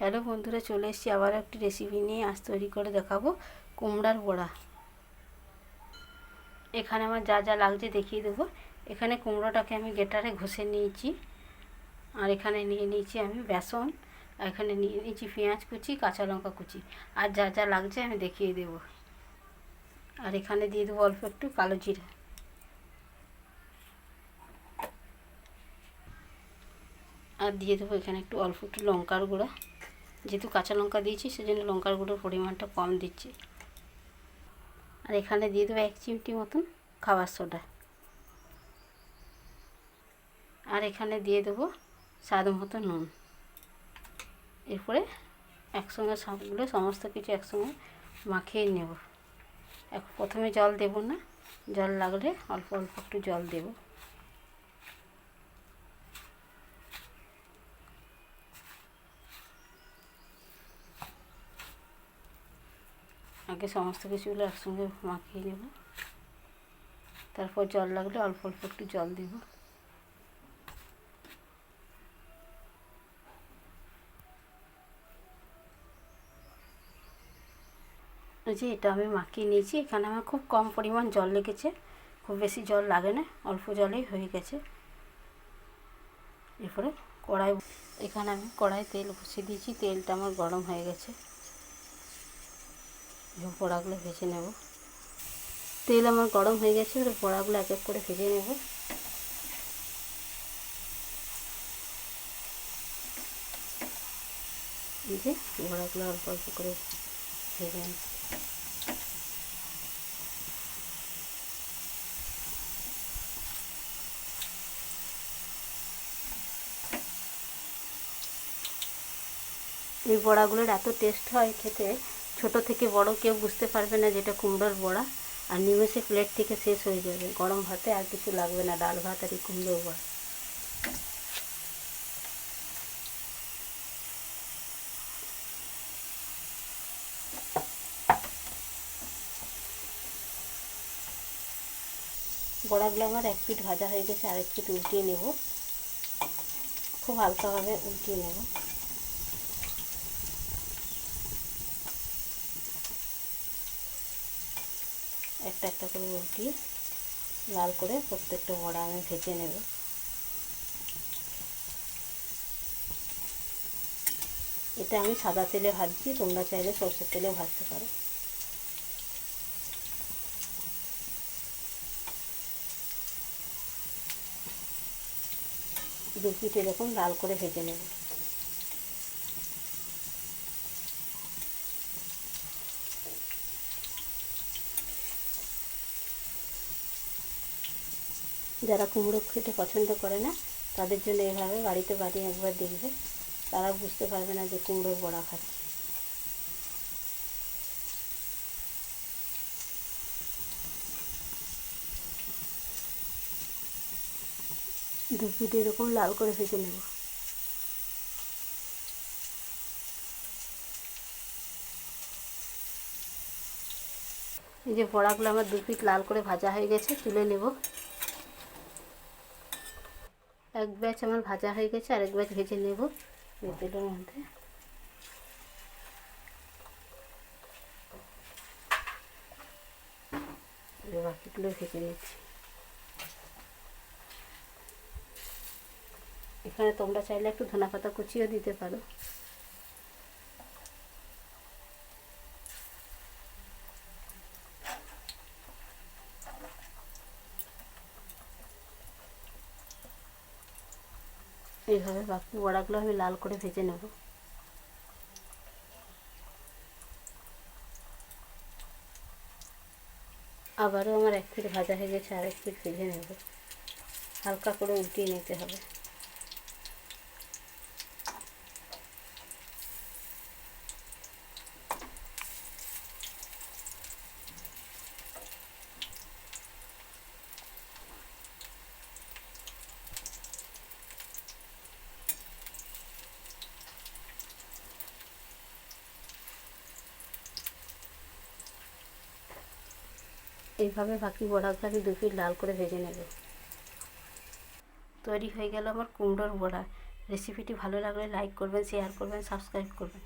Hello বন্ধুরা চলে এসেছি, আবার একটি রেসিপি নিয়ে আজ তৈরি করে দেখাবো, কুমড়ার বড়া। এখানে আমার যা যা লাগছে দেখিয়ে দেবো। এখানে কুমড়োটাকে আমি গেটারে ঘষে নিয়েছি, আর এখানে নিয়ে নিয়েছি আমি বেসন, আর এখানে নিয়ে নিয়েছি পেঁয়াজ কুচি, কাঁচা লঙ্কা কুচি, আর যা যা লাগছে আমি দেখিয়ে দেবো। আর এখানে দিয়ে দেবো অল্প একটু কালো জিরা। আর দিয়ে দেবো এখানে একটু অল্প একটু লঙ্কার গুঁড়া। যেহেতু কাঁচা লঙ্কা দিয়েছি, সেজন্য লঙ্কার গুঁড়োর পরিমাণটা কম দিচ্ছি। আর এখানে দিয়ে দেবো এক চিমটি মতন খাবার সোডা। আর এখানে দিয়ে দেবো স্বাদ মতো নুন। এরপরে একসঙ্গে সবগুলো সমস্ত কিছু একসঙ্গে মাখিয়ে নেব। এক প্রথমে জল দেব না, জল লাগলে অল্প অল্প একটু জল দেবো। আগে সমস্ত কিছুগুলো একসঙ্গে মাখিয়ে নেব। তারপর জল লাগলে অল্প অল্প একটু জল দেব। যে এটা আমি মাখিয়ে নিয়েছি, এখানে আমার খুব কম পরিমাণ জল লেগেছে, খুব বেশি জল লাগে না, অল্প জলেই হয়ে গেছে। এরপরে কড়াই, এখানে আমি কড়াই তেল বসিয়ে দিয়েছি, তেলটা আমার গরম হয়ে গেছে। বড়াগুলো ভেজে নেব। তেল আমার গরম হয়ে গেছে, এবার বড়াগুলো এক এক করে ভেজে নেব। যে বড়াগুলো অল্প অল্প করে ভেজে নেব। এই বড়াগুলোর এত টেস্ট হয় খেতে। ছোট থেকে বড় কেউ বুঝতে পারবে না যেটা কুমড়োর বড়া, আর নিমেষে প্লেট থেকে শেষ হয়ে যাবে। গরম ভাতে আর কিছু লাগবে না, ডাল ভাত আর এই কুমড়োর বড়া। বড়াগুলো আমার এক পিঠ ভাজা হয়ে গেছে আর এক পিঠ উল্টিয়ে নেব। খুব হালকাভাবে উল্টিয়ে নেব। একটা একটা করে উল্টিয়ে লাল করে প্রত্যেকটা বড়া আমি ভেজে নেব। এটা আমি সাদা তেলে ভাজছি, তোমরা চাইলে সর্ষের তেলেও ভাজতে পারো। দু পিঠ এরকম লাল করে ভেজে নেব। যারা কুমড়ো খেতে পছন্দ করে না, তাদের জন্য এভাবে বাড়িতে বাড়ি একবার দেখবে। তারা বুঝতে পারবে না যে কুমড়োর বড়া খাচ্ছে। দু পিঠ এরকম লাল করে ভেজে নেব। এই যে বড়াগুলো আমার দু পিঠ লাল করে ভাজা হয়ে গেছে, তুলে নেব। এক ব্যাচ আমার ভাজা হয়ে গেছে আর এক ব্যাচ ভেজে নেব তেলের মধ্যে। বাকিগুলো ভেজে নিচ্ছি। এখানে তোমরা চাইলে একটু ধনা পাতা কুচিও দিতে পারো। এইভাবে বাকি বড়াগুলো আমি লাল করে ভেজে নেব। আবারও আমার এক পিঠ ভাজা হয়ে গেছে আর এক পিঠ ভেজে নেব। হালকা করে উল্টিয়ে নিতে হবে। এইভাবে বাকি বড়াগুলো আমি দু ফিট লাল করে ভেজে নেব। তৈরি হয়ে গেল আমার কুমড়োর বড়া। রেসিপিটি ভালো লাগলে লাইক করবেন শেয়ার করবেন সাবস্ক্রাইব করবেন।